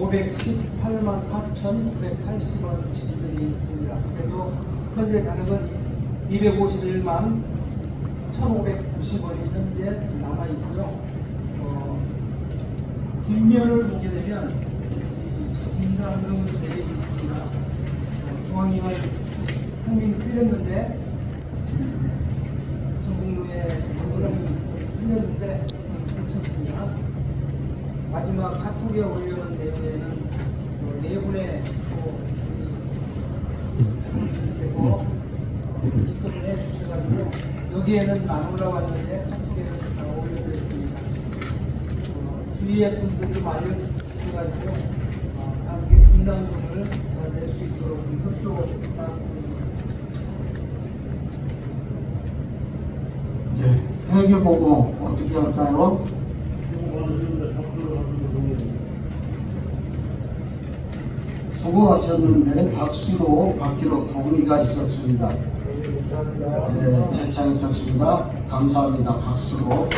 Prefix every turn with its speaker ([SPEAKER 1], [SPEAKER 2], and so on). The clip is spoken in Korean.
[SPEAKER 1] 518만 4,980원 지출이 있습니다. 그래서 현재 잔액은 251만 1,590원이 현재 남아 있고요. 어, 뒷면을 보게 되면 분담금 계획이 있습니다. 어, 기왕이면 상명이 틀렸는데 전국로에 영상이 틀렸는데. 마지막 카톡에 올려놓은 내용에는 어, 네 분의 분께서 입금을 해주셔가지고 여기에는 안 올라왔는데 카톡에 다 올려드렸습니다. 어, 주위의 분들이 좀 알려주셔가지고 어, 다 함께 분담금을 잘 낼 수 있도록 좀 협조 부탁드립니다.
[SPEAKER 2] 예, 회계 보고 어떻게 할까요? 수고하셨는데 박수로 받기로 동의가 있었습니다. 예, 제창 있었습니다. 감사합니다. 박수로.